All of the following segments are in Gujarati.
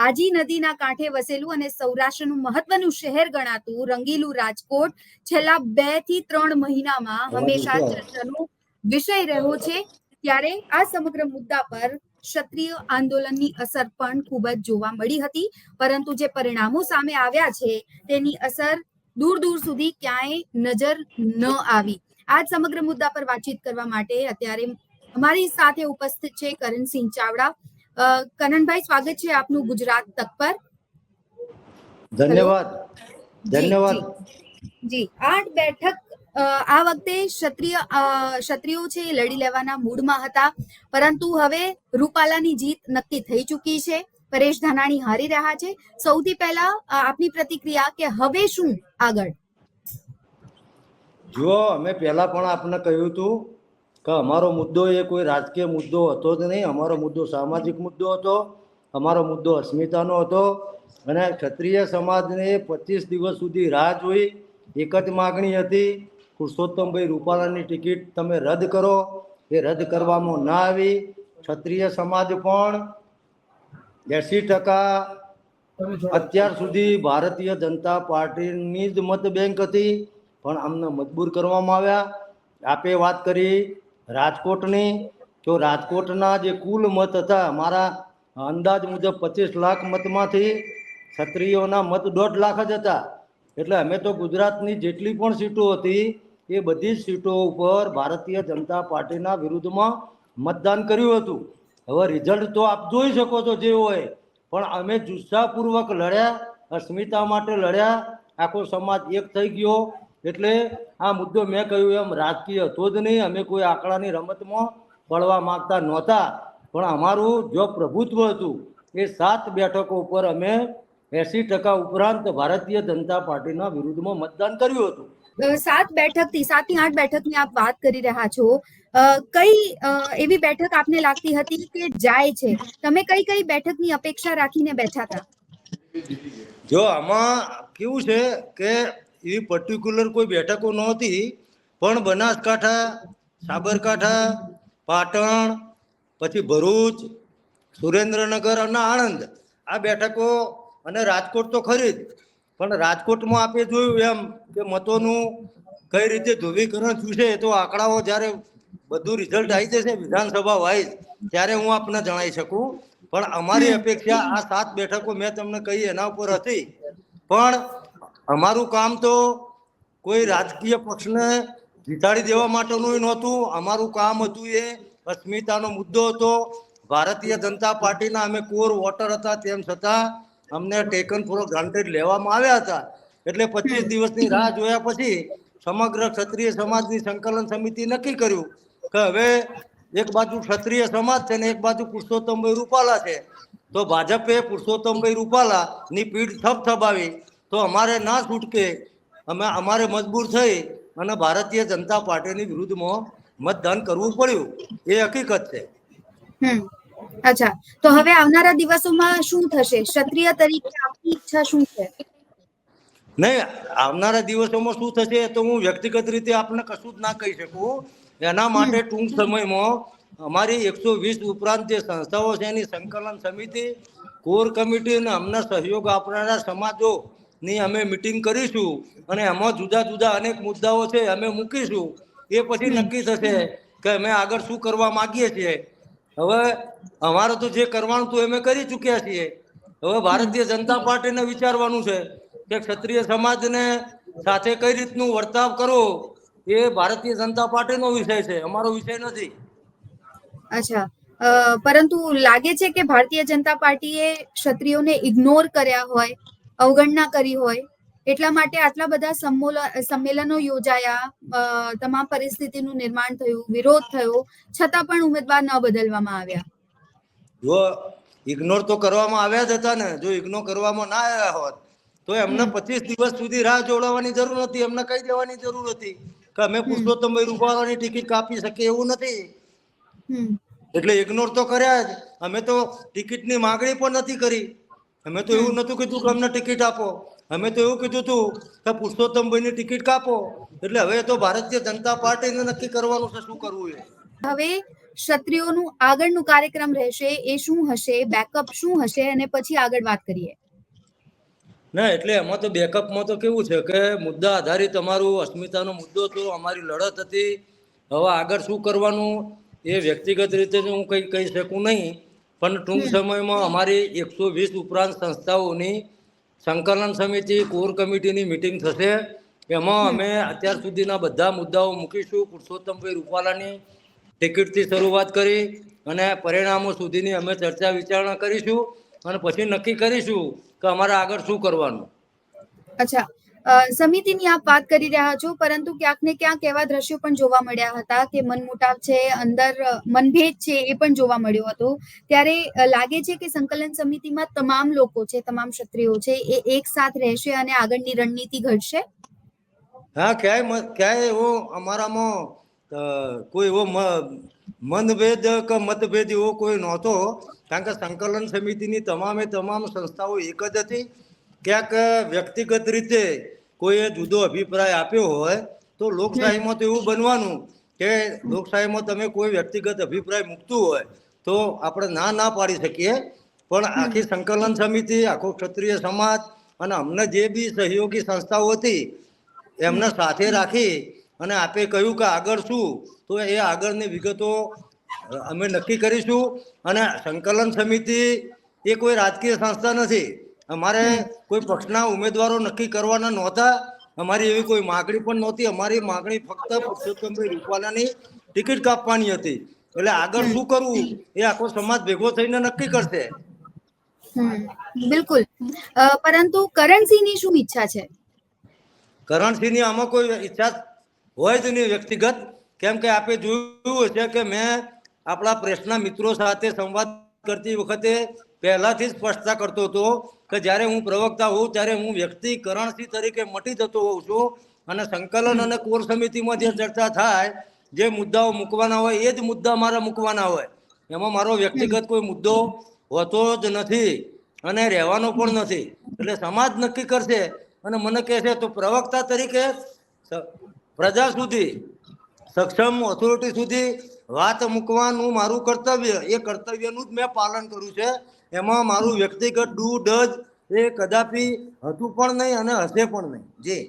આજી નદીના કાંઠે વસેલું અને સૌરાષ્ટ્રનું મહત્વનું શહેર ગણાતું રંગીલું રાજકોટ છેલ્લા બેથી ત્રણ મહિનામાં હંમેશા ચર્ચાનો વિષય રહ્યો છે. ત્યારે આ સમગ્ર મુદ્દા પર ક્ષત્રિય આંદોલનની અસર પણ ખૂબ જ જોવા મળી હતી. પરંતુ જે પરિણામો સામે આવ્યા છે તેની અસર દૂર દૂર સુધી ક્યાંય નજર ન આવી. આ સમગ્ર મુદ્દા પર વાતચીત કરવા માટે અત્યારે અમારી સાથે ઉપસ્થિત છે કરણસિંહ ચાવડા અ, કરણભાઈ સ્વાગત છે આપનું ગુજરાત તક પર. ધન્યવાદ. ધન્યવાદ. જી. આઠ બેઠક આ વખતે ક્ષત્રિય ક્ષત્રિયો છે એ લડી લેવાના મૂડમાં હતા. પરંતુ હવે રૂપાલાની જીત નક્કી થઈ ચૂકી છે. પરેશ ધાનાણી હારી રહ્યા છે. સૌથી પહેલા આપની પ્રતિક્રિયા કે હવે શું આગળ? જુઓ અમે પહેલા પણ આપને કહ્યું હતું કે, અમારો મુદ્દો એ કોઈ રાજકીય મુદ્દો હતો જ નહીં. અમારો મુદ્દો સામાજિક મુદ્દો હતો, અમારો મુદ્દો અસ્મિતાનો હતો અને ક્ષત્રિય સમાજને પચીસ દિવસ સુધી રાહ જોઈ એક જ માગણી હતી, પુરુષોત્તમભાઈ રૂપાલાની ટિકિટ તમે રદ કરો. એ રદ કરવામાં ના આવી. ક્ષત્રિય સમાજ પણ એસી ટકા અત્યાર સુધી ભારતીય જનતા પાર્ટીની જ મત બેંક હતી, પણ અમને મજબૂર કરવામાં આવ્યા. આપે વાત કરી રાજકોટની, તો રાજકોટના જે કુલ મત હતા, મારા અંદાજ મુજબ પચીસ લાખ મતમાંથી ક્ષત્રિયોના મત દોઢ લાખ જ હતા. એટલે અમે તો ગુજરાતની જેટલી પણ સીટો હતી, એ બધી જ સીટો ઉપર ભારતીય જનતા પાર્ટીના વિરુદ્ધમાં મતદાન કર્યું હતું. હવે રિઝલ્ટ તો આપ જોઈ શકો છો જે હોય, પણ અમે જુસ્સાપૂર્વક લડ્યા, અસ્મિતા માટે લડ્યા, આખો સમાજ એક થઈ ગયો. એટલે આ મુદ્દો મેં કહ્યું એમ રાજકીય હતો જ નહીં. અમે કોઈ આંકડાની રમતમાં પડવા માંગતા નહોતા. પણ અમારું જો પ્રભુત્વ હતું એ સાત બેઠકો ઉપર અમે એસી ટકા ઉપરાંત ભારતીય જનતા પાર્ટીના વિરુદ્ધમાં મતદાન કર્યું હતું. સાત બેઠકથી સાતથી આઠ બેઠકની આપ વાત કરી રહ્યા છો. કઈ એવી બેઠક આપને લાગતી હતી કે જાય છે? તમે કઈ કઈ બેઠકની અપેક્ષા રાખીને બેઠા હતા? જો આમાં કેવું છે કે એવી પર્ટિક્યુલર કોઈ બેઠકો નહોતી, પણ બનાસકાંઠા, સાબરકાંઠા, પાટણ, પછી ભરૂચ, સુરેન્દ્રનગર અને આણંદ, આ બેઠકો અને રાજકોટ તો ખરી જ, પણ રાજકોટમાં આપણે જોયું એમ કે મતોનું કઈ રીતે ધ્રુવીકરણ થયું છે તો આંકડાઓ જ્યારે બધું રિઝલ્ટ આવી જશે વિધાનસભા વાઇઝ ત્યારે હું આપને જણાવી શકું, પણ અમારી અપેક્ષા આ સાત બેઠકો મેં તમને કહી એના ઉપર હતી, પણ અમારું કામ તો કોઈ રાજકીય પક્ષને જીતાડી દેવા માટેનું નહોતું. અમારું કામ હતું એ અસ્મિતાનો મુદ્દો હતો. ભારતીય જનતા પાર્ટીના અમે કોર વોટર હતા તેમ છતાં અમને ટેકન ફોર ગ્રાન્ટેડ લેવામાં આવ્યા હતા. એટલે પચીસ દિવસની રાહ જોયા પછી સમગ્ર ક્ષત્રિય સમાજની સંકલન સમિતિ નક્કી કર્યું કે હવે એક બાજુ ક્ષત્રિય સમાજ છે ને એક બાજુ પુરુષોત્તમભાઈ રૂપાલા છે. તો ભાજપે પુરુષોત્તમભાઈ રૂપાલા ની પીઠ થપથપાવી તો અમારે ના છૂટકે અમે અમારે મજબૂર થઈ અને ભારતીય જનતા પાર્ટીની વિરુદ્ધમાં મતદાન કરવું પડ્યું. એ હકીકત છે. અચ્છા. તો હવે આવનારા દિવસોમાં શું થશે? ક્ષત્રિય તરીકે આપની ઈચ્છા શું છે? નહીં આવનારા દિવસોમાં શું થશે તો હું વ્યક્તિગત રીતે આપને કશું જ ના કહી શકું. એના માટે ટૂંક સમયમાં અમારી એકસો વીસ ઉપરાંત જે સંસ્થાઓ છે એની સંકલન સમિતિ કોર કમિટી અને અમને સહયોગ આપનારા સમાજોની અમે મિટિંગ કરીશું અને એમાં જુદા જુદા અનેક મુદ્દાઓ છે અમે મૂકીશું. એ પછી નક્કી થશે કે અમે આગળ શું કરવા માંગીએ છીએ. હવે અમારે તો જે કરવાનું હતું અમે કરી ચૂક્યા છીએ. હવે ભારતીય જનતા પાર્ટીને વિચારવાનું છે કે ક્ષત્રિય સમાજને સાથે કઈ રીતનું વર્તાવ કરવો એ ભારતીય જનતા પાર્ટીનો વિષય છે. અમારો વિષય નથી. અચ્છા. પરંતુ લાગે છે કે ભારતીય જનતા પાર્ટીએ ક્ષત્રિયોને ઇગ્નોર કર્યા હોય અવગણના કરી હોય. એટલા માટે આટલા બધા સંમોલ- સંમેલનો યોજાયા. તમામ પરિસ્થિતિનું નિર્માણ થયું વિરોધ થયો. છતાં પણ ઉમેદવાર ન બદલવામાં આવ્યા. જો ઇગ્નોર તો કરવામાં આવ્યા જ હતા ને. જો ઇગ્નોર કરવામાં ના આવ્યા હોત તો એમને પચીસ દિવસ સુધી રાહ જોડાવાની જરૂર હતી. એમને કહી દેવાની જરૂર હતી કે અમે પુરુષોત્તમભાઈ રૂપાલાની ટિકિટ કાપી શકીએ એવું નથી. એટલે ઇગ્નોર તો કર્યા જ. અમે તો ટિકિટની માગણી પણ નથી કરી. અમે તો એવું નતું કીધું કે અમને ટિકિટ આપો. અમે તો એવું કીધું હતું કે પુરુષોત્તમભાઈની ટિકિટ કાપો. એટલે હવે તો ભારતીય જનતા પાર્ટીને નક્કી કરવાનું છે શું કરવું એ. હવે ક્ષત્રિયોનું આગળનું કાર્યક્રમ રહેશે એ શું હશે બેકઅપ શું હશે અને પછી આગળ વાત કરીએ. ના એટલે એમાં તો બેકઅપમાં તો કેવું છે કે મુદ્દા આધારિત અમારું અસ્મિતાનો મુદ્દો તો અમારી લડત હતી. હવે આગળ શું કરવાનું એ વ્યક્તિગત રીતે હું કંઈ કહી શકું નહીં. પણ ટૂંક સમયમાં અમારી એકસો વીસ ઉપરાંત સંસ્થાઓની સંકલન સમિતિ કોર કમિટીની મિટિંગ થશે. એમાં અમે અત્યાર સુધીના બધા મુદ્દાઓ મૂકીશું. પુરુષોત્તમભાઈ રૂપાલાની ટિકિટથી શરૂઆત કરી અને પરિણામો સુધીની અમે ચર્ચા વિચારણા કરીશું અને પછી નક્કી કરીશું કે અમારે આગળ શું કરવાનું. અચ્છા. સમિતિની આપ વાત કરી રહ્યા છો, પરંતુ ક્યાંક ને ક્યાંક એવા દ્રશ્યો પણ જોવા મળ્યા હતા કે મનમોટાવ છે, અંદર મનભેદ છે એ પણ જોવા મળ્યો હતો. ત્યારે લાગે છે કે સંકલન સમિતિમાં તમામ લોકો છે, તમામ ક્ષત્રિયો છે, એ એક સાથ રહેશે અને આગળની રણનીતિ ઘડશે? હા, ક્યાંય ક્યાંય એવો અમારામાં કોઈ એવો મનભેદ કે મતભેદ એવો કોઈ નહોતો. કારણ કે સંકલન સમિતિની તમામે તમામ સંસ્થાઓ એક જ હતી. ક્યાંક વ્યક્તિગત રીતે કોઈએ જુદો અભિપ્રાય આપ્યો હોય, તો લોકશાહીમાં તો એવું બનવાનું કે લોકશાહીમાં તમે કોઈ વ્યક્તિગત અભિપ્રાય મૂકતું હોય, તો આપણે ના ના પાડી શકીએ. પણ આખી સંકલન સમિતિ, આખો ક્ષત્રિય સમાજ અને અમને જે બી સહયોગી સંસ્થાઓ હતી, એમને સાથે રાખી અને આપે કહ્યું કે આગળ શું, તો એ આગળની વિગતો અમે નક્કી કરીશું. અને સંકલન સમિતિ એ કોઈ રાજકીય સંસ્થા નથી. અમારે કોઈ પક્ષના ઉમેદવારો નક્કી કરવાના નહોતા. અમારી એવી કોઈ માગણી પણ નહોતી. અમારી માગણી ફક્ત પુરુષોત્તમભાઈ રૂપાલાની ટિકિટ કાપવાની હતી. એટલે આગળ શું કરવું એ આખો સમાજ ભેગો થઈને નક્કી કરશે. બિલકુલ. પરંતુ કરણસિંહની શું ઈચ્છા છે? કરણસિંહની આમાં કોઈ ઈચ્છા હોય જ નહીં વ્યક્તિગત. કેમ કે આપે જોયું હશે કે મેં આપણા પ્રેસના મિત્રો સાથે સંવાદ કરતી વખતે પહેલાથી જ સ્પષ્ટતા કરતો હતો કે જ્યારે હું પ્રવક્તા હોઉં, ત્યારે હું વ્યક્તિ કરણસિંહ તરીકે મટી જતો હોઉં છું અને સંકલન અને કોર સમિતિમાં જે ચર્ચા થાય, જે મુદ્દાઓ મૂકવાના હોય, એ જ મુદ્દા મારા મૂકવાના હોય. એમાં મારો વ્યક્તિગત કોઈ મુદ્દો હોતો જ નથી અને રહેવાનો પણ નથી. એટલે સમાજ નક્કી કરશે અને મને કહે તો પ્રવક્તા તરીકે પ્રજા સુધી, સક્ષમ ઓથોરિટી સુધી વાત મૂકવાનું મારું કર્તવ્ય. એ કર્તવ્યનું જ મેં પાલન કર્યું છે. એમાં મારું વ્યક્તિગત ડૂ ડજ એ કદાપી હતું પણ નહીં અને હશે પણ નહીં. જી.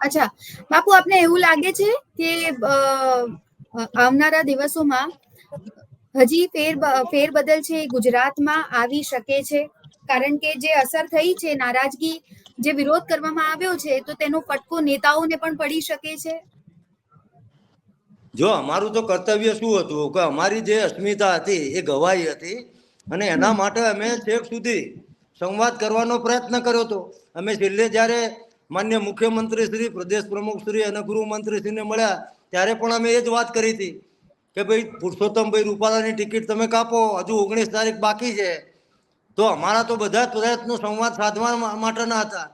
અચ્છા બાપુ આપને એવું લાગે છે કે આવનારા દિવસોમાં હજી ફેર ફેરબદલ છે ગુજરાતમાં આવી શકે છે? કારણ કે જે અસર થઈ છે નારાજગી જે વિરોધ કરવામાં આવ્યો છે તો તેનો ફટકો નેતાઓને પણ પડી શકે છે? જો અમારું તો કર્તવ્ય શું હતું? કે અમારી જે અસ્મિતા હતી એ ગવાઈ હતી. અને એના માટે અમે છેક સુધી સંવાદ કરવાનો પ્રયત્ન કર્યો હતો. અમે છેલ્લે જ્યારે માન્ય મુખ્યમંત્રી શ્રી પ્રદેશ પ્રમુખ શ્રી અને ગૃહમંત્રીશ્રીને મળ્યા ત્યારે પણ અમે એ જ વાત કરી હતી કે ભાઈ પુરુષોત્તમભાઈ રૂપાલાની ટિકિટ તમે કાપો હજુ ઓગણીસ તારીખ બાકી છે. તો અમારા તો બધા પ્રયત્નો સંવાદ સાધવા માટેના હતા.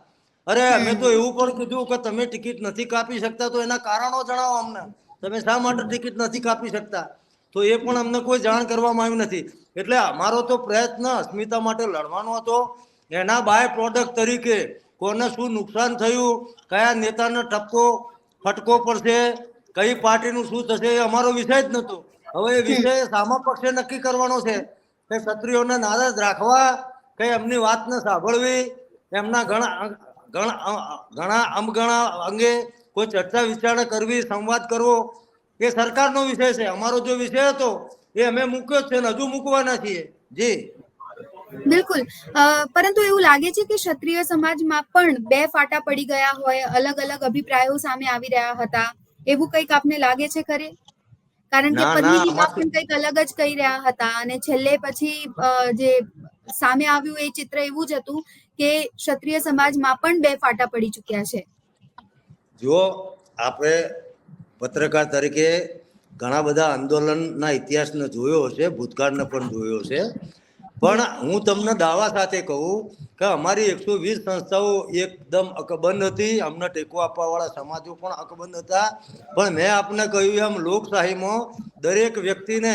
અરે અમે તો એવું પણ કીધું કે તમે ટિકિટ નથી કાપી શકતા તો એના કારણો જણાવો અમને. તમે શા માટે ટિકિટ નથી કાપી શકતા? તો એ પણ અમને કોઈ જાણ કરવામાં આવ્યું નથી. એટલે અમારો તો પ્રયત્ન અસ્મિતા માટે લડવાનો હતો. એના બાય પ્રોડક્ટ તરીકે કોને શું નુકસાન થયું, કયા નેતાને ટપકો ફટકો પડશે, કઈ પાર્ટીનું શું થશે એ અમારો વિષય જ નહોતો. હવે એ વિષય સામા પક્ષે નક્કી કરવાનો છે કે ક્ષત્રિયોને નારાજ રાખવા, કે એમની વાતને સાંભળવી, એમના ઘણા ઘણા ઘણા અમગણા અંગે કોઈ ચર્ચા વિચારણા કરવી, સંવાદ કરવો એ સરકારનો વિષય છે અમારો જો વિષય હતો એ અમે મૂક્યો છે ને હજુ મૂકવાના છીએ. જી. બિલકુલ. પરંતુ એવું લાગે છે કે ક્ષત્રિય સમાજમાં પણ બે ફાટા પડી ગયા હોય અલગ અલગ અભિપ્રાયો સામે આવી રહ્યા હતા? એવું કંઈક આપને લાગે છે ખરે? કારણ કે પદ્મિનીમાં પણ કંઈક અલગ જ કહી રહ્યા હતા અને છેલ્લે પછી જે સામે આવ્યું એ ચિત્ર એવું જ હતું કે ક્ષત્રિય સમાજમાં પણ બે ફાટા પડી ચૂક્યા છે. જો આપણે પત્રકાર તરીકે ઘણા બધા આંદોલનના ઇતિહાસને જોયો હશે ભૂતકાળને પણ જોયો છે પણ હું તમને દાવા સાથે કહું કે અમારી એકસો વીસ સંસ્થાઓ એકદમ અકબંધ હતી. અમને ટેકો આપવાવાળા સમાજો પણ અકબંધ હતા. પણ મેં આપને કહ્યું એમ લોકશાહીમાં દરેક વ્યક્તિને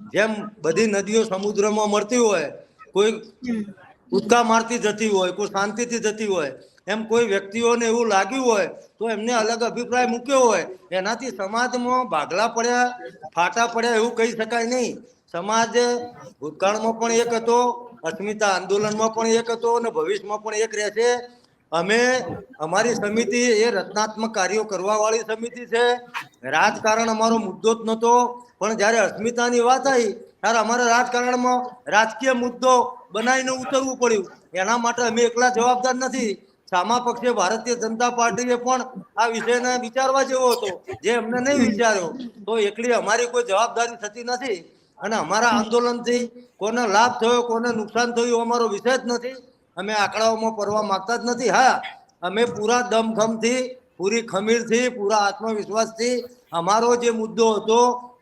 જેમ બધી નદીઓ સમુદ્રમાં મળતી હોય કોઈ હમ. મારતી જતી હોય કોઈ શાંતિથી જતી હોય એમ કોઈ વ્યક્તિઓને એવું લાગ્યું હોય તો એમને અલગ અભિપ્રાય મૂક્યો હોય. એનાથી સમાજમાં ભાગલા પડ્યા, ફાટા પડ્યા એવું કહી શકાય નહીં. સમાજ ભૂતકાળમાં પણ એક હતો, અસ્મિતા આંદોલનમાં પણ એક હતો અને ભવિષ્યમાં પણ એક રહેશે. અમે, અમારી સમિતિ એ રચનાત્મક કાર્યો કરવા વાળી સમિતિ છે. રાજકારણ અમારો મુદ્દો જ નહોતો. પણ જ્યારે અસ્મિતાની વાત આવી, ત્યારે અમારે રાજકારણમાં રાજકીય મુદ્દો બનાવીને ઉતરવું પડ્યું. એના માટે અમે એકલા જવાબદાર નથી. સામા પક્ષે ભારતીય જનતા પાર્ટીએ પણ આ વિષયને વિચારવા જેવો હતો, જે અમને નહીં વિચાર્યો. તો એકલી અમારી કોઈ જવાબદારી થતી નથી અને અમારા આંદોલનથી કોને લાભ થયો, કોને નુકસાન થયું અમારો વિષય જ નથી. અમે આંકડાઓમાં પડવા માંગતા જ નથી. હા, અમે પૂરા દમખમથી, પૂરી ખમીરથી, પૂરા આત્મવિશ્વાસથી અમારો જે મુદ્દો હતો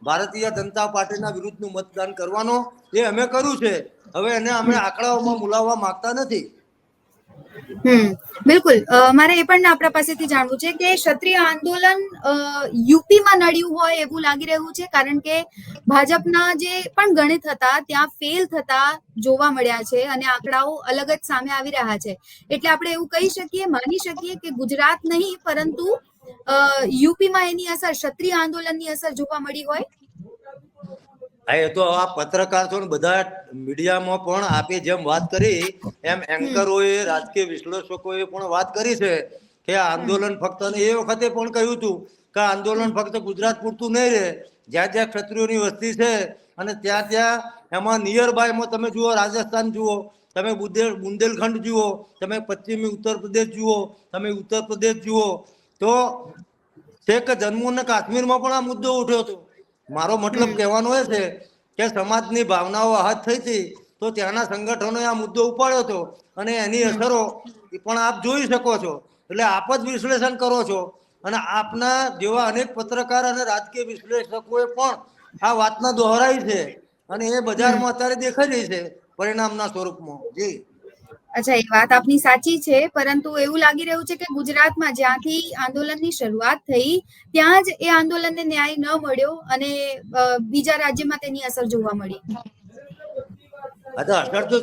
ભારતીય જનતા પાર્ટીના વિરુદ્ધનું મતદાન કરવાનો, એ અમે કર્યું છે. હવે એને અમે આંકડાઓમાં મુલાવવા માંગતા નથી. હમ, બિલકુલ. મારે એ પણ આપણા પાસેથી જાણવું છે કે ક્ષત્રિય આંદોલન યુપીમાં નડ્યું હોય એવું લાગી રહ્યું છે, કારણ કે ભાજપના જે પણ ગણિત હતા, ત્યાં ફેલ થતા જોવા મળ્યા છે અને આંકડાઓ અલગ જ સામે આવી રહ્યા છે. એટલે આપણે એવું કહી શકીએ, માની શકીએ કે ગુજરાત નહીં, પરંતુ યુપીમાં એની અસર, ક્ષત્રિય આંદોલનની અસર જોવા મળી હોય હા, એ તો આ પત્રકાર છો ને, બધા મીડિયામાં પણ આપે જેમ વાત કરી, એમ એન્કરોએ, રાજકીય વિશ્લેષકોએ પણ વાત કરી છે કે આંદોલન ફક્ત એ વખતે પણ કહ્યું હતું કે આંદોલન ફક્ત ગુજરાત પૂરતું નહીં રહે, જ્યાં જ્યાં ક્ષત્રિયોની વસ્તી છે અને ત્યાં ત્યાં એમાં નિયર બાયમાં તમે જુઓ, રાજસ્થાન જુઓ, તમે બુંદેલ બુંદેલખંડ જુઓ, તમે પશ્ચિમી ઉત્તર પ્રદેશ જુઓ, તમે ઉત્તર પ્રદેશ જુઓ, તો છેક જમ્મુ અને કાશ્મીરમાં પણ આ મુદ્દો ઉઠ્યો હતો. મારો મતલબ કહેવાનો એ છે કે સમાજની ભાવનાઓ આહત થઈ હતી તો ત્યાંના સંગઠનોએ આ મુદ્દો ઉપાડ્યો હતો અને એની અસરો એ પણ આપ જોઈ શકો છો. એટલે આપ જ વિશ્લેષણ કરો છો. અને આપના જેવા અનેક પત્રકાર અને રાજકીય વિશ્લેષકોએ પણ આ વાતના દોહરાઈ છે અને એ બજારમાં અત્યારે દેખાઈ રહી છે પરિણામના સ્વરૂપમાં. જી. અચ્છા એ વાત આપની સાચી છે પરંતુ એવું લાગી રહ્યું છે કે ગુજરાતમાં જ્યાંથી આંદોલનની શરૂઆત થઈ ત્યાં જ એ આંદોલનને ન્યાય ન મળ્યો અને બીજા રાજ્યમાં તેની અસર જોવા મળી. અસર તો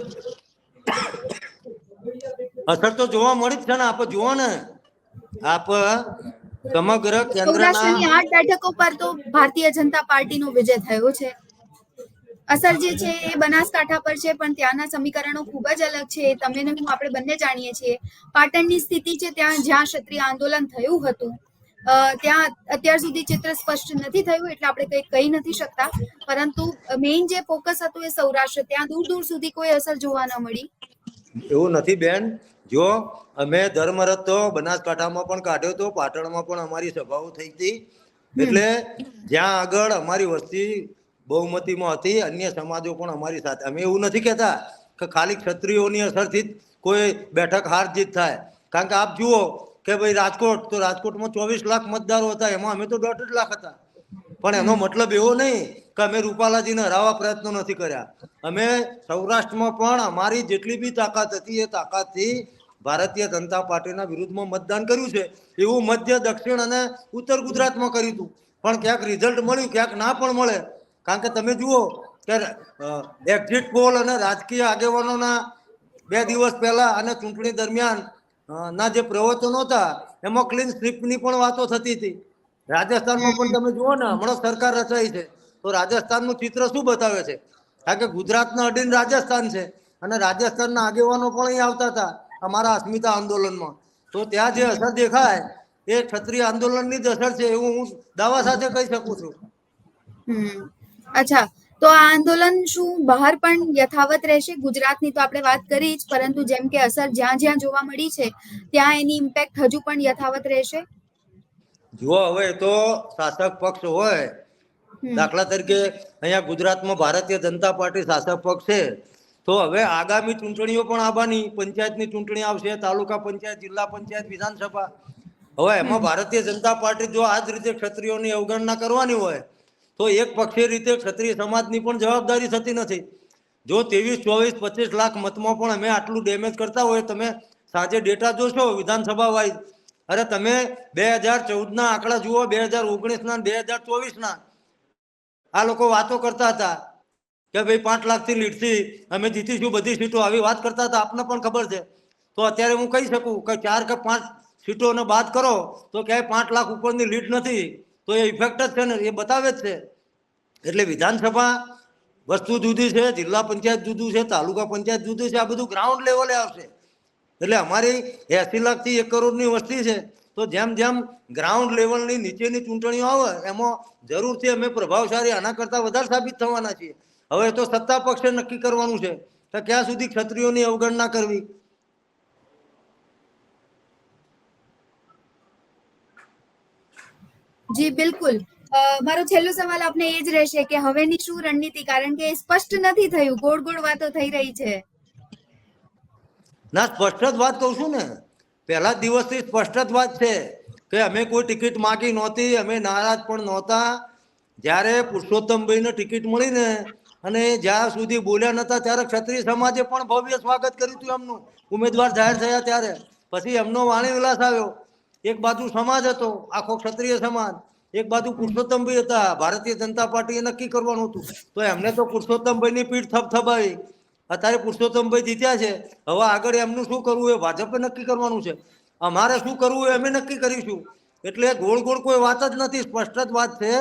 અસર તો જોવા મળી જ છે ને આપ જુઓ ને. આપ સમગ્ર કેન્દ્રના આઠ બેઠકો પર તો ભારતીય જનતા પાર્ટીનો વિજય થયો છે. અસર જે છે એ બનાસકાંઠા પર છે પણ ત્યાંના સમીકરણો ખૂબ જ અલગ છે. તમે ને હું આપણે બંને જાણીએ છીએ. પાટણની સ્થિતિ છે ત્યાં જ્યાં ક્ષત્રિય આંદોલન થયું હતું ત્યાં અત્યાર સુધી ચિત્ર સ્પષ્ટ નથી થયું એટલે આપણે કંઈ કહી નથી શકતા. પરંતુ મેઇન જે ફોકસ હતું એ સૌરાષ્ટ્ર ત્યાં દૂર દૂર સુધી કોઈ અસર જોવા ન મળી. એવું નથી બેન. જો અમે ધર્મરથ તો બનાસકાંઠામાં પણ કાઢ્યો તો પાટણમાં પણ અમારી સભાઓ થઈ હતી એટલે જ્યાં આગળ અમારી વસ્તી બહુમતીમાં હતી. અન્ય સમાજો પણ અમારી સાથે. અમે એવું નથી કહેતા કે ખાલી ક્ષત્રિયોની અસરથી જ કોઈ બેઠક હાર જીત થાય. કારણ કે આપ જુઓ કે ભાઈ રાજકોટ, તો રાજકોટમાં ચોવીસ લાખ મતદારો હતા. એમાં અમે તો દોઢ લાખ હતા. પણ એનો મતલબ એવો નહીં કે અમે રૂપાલાજીને હરાવવા પ્રયત્નો નથી કર્યા. અમે સૌરાષ્ટ્રમાં પણ અમારી જેટલી બી તાકાત હતી, એ તાકાતથી ભારતીય જનતા પાર્ટીના વિરુદ્ધમાં મતદાન કર્યું છે. એવું મધ્ય દક્ષિણ અને ઉત્તર ગુજરાતમાં કર્યું હતું. પણ ક્યાંક રિઝલ્ટ મળ્યું, ક્યાંક ના પણ મળે. કારણ કે તમે જુઓ કે એક્ઝિટ પોલ અને રાજકીય આગેવાનોના બે દિવસ પહેલા અને ચૂંટણી દરમિયાન ના જે પ્રવચનો હતા, એમાં ક્લીન સ્વીપની પણ વાતો થતી હતી. રાજસ્થાનમાં પણ તમે જુઓ ને, હમણાં સરકાર રચાઈ છે. તો રાજસ્થાનનું ચિત્ર શું બતાવે છે? કારણ કે ગુજરાતના અડીન રાજસ્થાન છે અને રાજસ્થાનના આગેવાનો પણ અહીં આવતા હતા અમારા અસ્મિતા આંદોલનમાં. તો ત્યાં જે અસર દેખાય, એ ક્ષત્રિય આંદોલનની જ અસર છે એવું હું દાવા સાથે કહી શકું છું. અચ્છા તો આ આંદોલન શું બહાર પણ યથાવત રહેશે? ગુજરાતની તો આપણે વાત કરી જ પરંતુ જેમ કે અસર જ્યાં જ્યાં જોવા મળી છે ત્યાં એની ઇમ્પેક્ટ હજુ પણ યથાવત રહેશે? જુઓ હવે તો શાસક પક્ષ હોય દાખલા તરીકે અહીંયા ગુજરાતમાં ભારતીય જનતા પાર્ટી શાસક પક્ષ છે તો હવે આગામી ચૂંટણીઓ પણ આવવાની. પંચાયતની ચૂંટણી આવશે તાલુકા પંચાયત જિલ્લા પંચાયત વિધાનસભા. હવે એમાં ભારતીય જનતા પાર્ટી જો આ જ રીતે ક્ષત્રિયોની અવગણના કરવાની હોય તો એક પક્ષીય રીતે ક્ષત્રિય સમાજની પણ જવાબદારી થતી નથી. જો ત્રેવીસ, ચોવીસ, પચીસ લાખ મતમાં પણ અમે આટલું ડેમેજ કરતા હોય, તમે સાંજે ડેટા જોશો વિધાનસભા વાઇઝ અરે તમે બે હજાર ચૌદના આંકડા જુઓ, બે હજાર ઓગણીસના, બે હજાર ચોવીસના. આ લોકો વાતો કરતા હતા કે ભાઈ પાંચ લાખથી લીડથી અમે જીતીશું, બધી સીટો. આવી વાત કરતા હતા. આપને પણ ખબર છે. તો અત્યારે હું કહી શકું કે ચાર કે પાંચ સીટોને બાદ કરો, તો ક્યાંય પાંચ લાખ ઉપરની લીડ નથી. તો એ ઇફેક્ટ જ છે ને, એ બતાવે જ છે. એટલે વિધાનસભા વસ્તુ જુદી છે, જિલ્લા પંચાયત જુદું છે, તાલુકા પંચાયત જુદું છે, આ બધું ગ્રાઉન્ડ લેવલે આવશે. એટલે અમારી એસી લાખથી એક કરોડની વસ્તી છે. તો જેમ જેમ ગ્રાઉન્ડ લેવલની નીચેની ચૂંટણીઓ આવે, એમાં જરૂરથી અમે પ્રભાવશાળી, આના કરતાં વધારે સાબિત થવાના છીએ. હવે તો સત્તા પક્ષે નક્કી કરવાનું છે. કે ક્યાં સુધી ક્ષત્રિયોની અવગણના કરવી? જી, બિલકુલ. મારો છેલ્લો સવાલ આપને એ જ રહેશે કે હવેની શું રણનીતિ? કારણ કે સ્પષ્ટ નથી થયું. ગોળ ગોળ વાતો થઈ રહી છે. ના, સ્પષ્ટ જ વાત કહું છું ને. પહેલા દિવસથી સ્પષ્ટ જ વાત છે કે અમે કોઈ ટિકિટ માગી નહોતી, અમે નારાજ પણ નહોતા. જ્યારે પુરુષોત્તમભાઈને ટિકિટ મળીને અને જ્યાં સુધી બોલ્યા નહોતા ત્યારે ક્ષત્રિય સમાજે પણ ભવ્ય સ્વાગત કર્યું હતું એમનું. ઉમેદવાર જાહેર થયા ત્યારે. પછી એમનો વાણી વિલાસ આવ્યો. એક બાજુ સમાજ હતો, આખો ક્ષત્રિય સમાજ. એક બાજુ પુરુષોત્તમભાઈ હતા, ભારતીય જનતા પાર્ટીએ નક્કી કરવાનું હતું. તો એમને તો પુરુષોત્તમભાઈની પીઠ થપથપાવી અત્યારે પુરુષોત્તમભાઈ જીત્યા છે. હવે આગળ એમનું શું કરવું એ ભાજપે નક્કી કરવાનું છે. અમારે શું કરવું એ અમે નક્કી કરીશું. એટલે ગોળ ગોળ કોઈ વાત જ નથી, સ્પષ્ટ જ વાત છે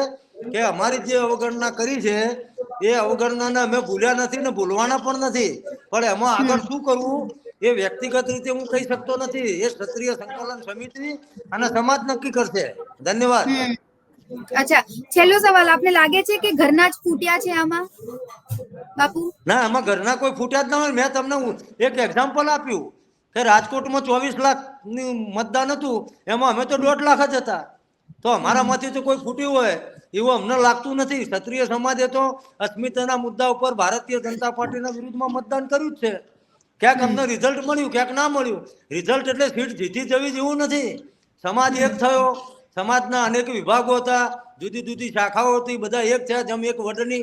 કે અમારી જે અવગણના કરી છે, એ અવગણનાને અમે ભૂલ્યા નથી ને ભૂલવાના પણ નથી. પણ એમાં આગળ શું કરવું? એ વ્યક્તિગત રીતે હું કહી શકતો નથી. એ ક્ષત્રિય સંકલન સમિતિ અને સમાજ નક્કી કરશે. ધન્યવાદ. અચ્છા છેલ્લો સવાલ. આપને લાગે છે કે ઘરના જ ફૂટ્યા છે આમાં? બાપુ? ના આમાં ઘરના કોઈ ફૂટ્યા જ ના હોય. મેં તમને એક એક્ઝામ્પલ આપ્યું કે રાજકોટમાં ચોવીસ લાખની મતદાન હતું. એમાં અમે તો દોઢ લાખ જ હતા. તો અમારામાંથી તો કોઈ ફૂટ્યું હોય એવું અમને લાગતું નથી. ક્ષત્રિય સમાજે તો અસ્મિતાના મુદ્દા ઉપર ભારતીય જનતા પાર્ટીના વિરુદ્ધમાં મતદાન કર્યું જ છે. ક્યાંક અમને રિઝલ્ટ મળ્યું ક્યાંક ના મળ્યું. રિઝલ્ટ એટલે સીટ જીતી જવી જેવું નથી. સમાજ એક થયો. સમાજના અનેક વિભાગો હતા. જુદી જુદી શાખાઓ હતી. બધા એક થયા. જેમ એક વડની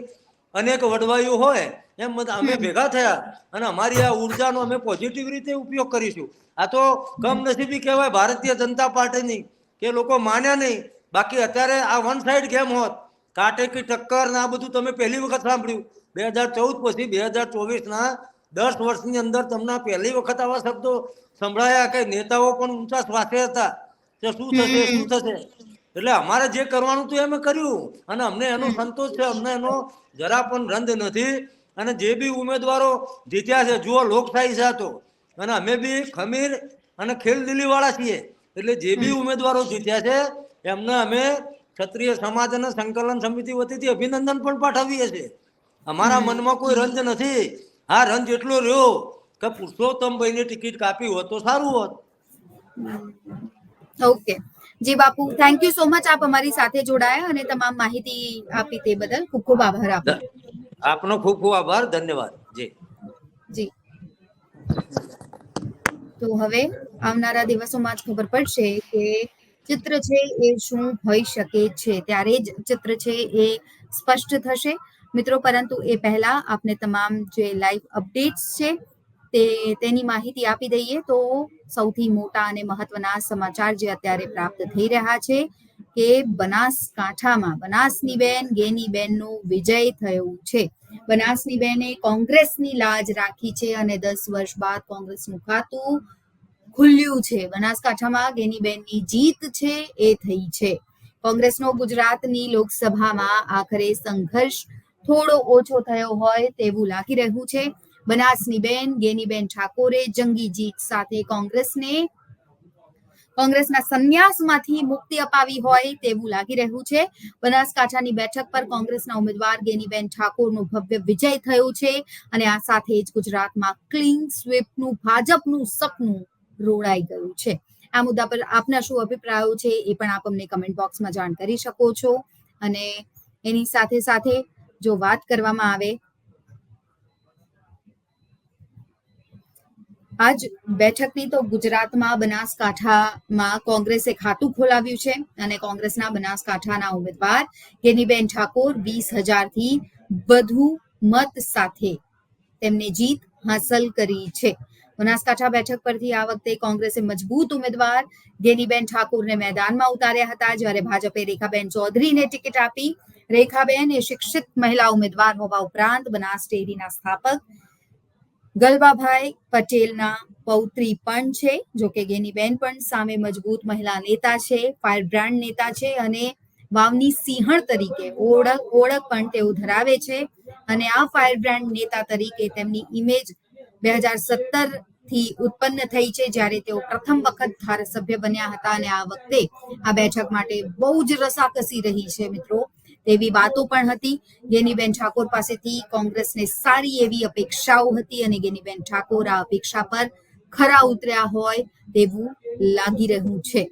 અનેક વડવાઈઓ હોય એમ બધા અમે ભેગા થયા. અને અમારી આ ઉર્જાનો અમે પોઝિટિવ રીતે ઉપયોગ કરીશું. આ તો કમનસીબી કહેવાય ભારતીય જનતા પાર્ટીની કે લોકો માન્યા નહીં. બાકી અત્યારે આ વન સાઈડ ગેમ હોત. કાંટે કી ટક્કર ને આ બધું તમે પહેલી વખત સાંભળ્યું. બે હજાર ચૌદ પછી બે હજાર ચોવીસના દસ વર્ષની અંદર તમને પહેલી વખત આવા શબ્દો સંભળાયા કે નેતાઓ પણ ઊંચા શ્વાસે હતા. કે શું થશે શું થશે? એટલે અમારે જે કરવાનું હતું એમ કર્યું. અને અમને એનો સંતોષ છે અમને એનો જરા પણ રંદ નથી. અને જે બી ઉમેદવારો જીત્યા છે જુઓ લોકશાહી છે તો. અને અમે બી ખમીર અને ખેલદિલી વાળા છીએ. એટલે જે બી ઉમેદવારો જીત્યા છે એમને અમે ક્ષત્રિય સમાજ અને સંકલન સમિતિ વતીથી અભિનંદન પણ પાઠવીએ છીએ. અમારા મનમાં કોઈ રંજ નથી. હા રન એટલો રહ્યો કે પુરુષોત્તમભાઈની ટિકિટ કાપી હોત તો સારું હોત. Okay G Bapu thank you so much આપ અમારી સાથે જોડાયા અને તમામ માહિતી આપી તે બદલ ખૂબ ખૂબ આભાર આપનો. આપનો ખૂબ ખૂબ આભાર. ધન્યવાદ. જી. જી. તો હવે આવનારા દિવસોમાં જ ખબર પડશે કે ચિત્ર છે એ શું હોઈ શકે છે. ત્યારે જ ચિત્ર છે એ સ્પષ્ટ થશે. મિત્રો, પરંતુ એ પહેલા આપને તમામ જે લાઈવ અપડેટ્સ છે, તે તેની માહિતી આપી દઈએ તો સૌથી મોટા અને મહત્વના સમાચાર જે અત્યારે પ્રાપ્ત થઈ રહ્યા છે કે બનાસકાંઠામાં બનાસની બેન, ગેની બેનનું વિજય થયું છે. બનાસની બેને કોંગ્રેસની લાજ રાખી છે અને દસ વર્ષ બાદ કોંગ્રેસનું ખાતું ખુલ્યું છે. બનાસકાંઠામાં ગેનીબેનની જીત છે, એ થઈ છે. કોંગ્રેસનો ગુજરાતની લોકસભામાં આખરે સંઘર્ષ થોડો ઓછો થયો હોય તેવું લાગી રહ્યું છે. બનાસની બેન, ગેનીબેન ઠાકોરે જંગી જીત સાથે કોંગ્રેસને કોંગ્રેસના સંન્યાસમાંથી મુક્તિ અપાવી હોય તેવું લાગી રહ્યું છે. બનાસકાંઠાની બેઠક પર કોંગ્રેસના ઉમેદવાર ગેનીબેન ઠાકોરનું ભવ્ય વિજય થયો છે અને આ સાથે જ ગુજરાતમાં ક્લીન સ્વીપનું, ભાજપનું સપનું રોડાઈ ગયું છે. આ મુદ્દા પર આપના શું અભિપ્રાયો છે એ પણ આપ અમને કમેન્ટ બોક્સમાં જાણ કરી શકો છો. અને એની સાથે સાથે જો વાત કરવામાં આવે, આજ બેઠકની તો ગુજરાતમાં બનાસકાંઠામાં કોંગ્રેસે ખાતું ખોલાવ્યું છે અને કોંગ્રેસના બનાસકાંઠાના ઉમેદવાર ગેનીબેન ઠાકોર વીસ હજારથી વધુ મત સાથે તેમને જીત હાંસલ કરી છે. બનાસકાંઠા બેઠક પરથી આ વખતે કોંગ્રેસે મજબૂત ઉમેદવાર ગેનીબેન ઠાકોરને મેદાનમાં ઉતાર્યા હતા. જ્યારે ભાજપે રેખાબેન ચૌધરીને ટિકિટ આપી રેખાબેન એ શિક્ષિત મહિલા ઉમેદવાર હોવા ઉપરાંત બનાસ ડેરીના સ્થાપક. ગલબાભાઈ પટેલના પૌત્રી પણ છે, જો કે ગેનીબેન પણ સામે મજબૂત મહિલા નેતા છે, ફાયર બ્રાન્ડ નેતા છે અને વાવની સિંહણ તરીકે ઓળખ ઓળખ પણ તેઓ ધરાવે છે અને આ ફાયર બ્રાન્ડ નેતા તરીકે તેમની ઇમેજ બે હજાર સત્તરથી ઉત્પન્ન થઈ છે, જ્યારે તેઓ પ્રથમ વખત ધારાસભ્ય બન્યા હતા અને આ વખતે આ બેઠક માટે બહુ જ રસાકસી રહી છે મિત્રો. તેવી વાતો પણ હતી. ગેનીબેન ઠાકોર પાસેથી કોંગ્રેસને સારી એવી અપેક્ષાઓ હતી અને ગેનીબેન ઠાકોર આ અપેક્ષા પર ખરા ઉતર્યા હોય તેવું લાગી રહ્યું છે.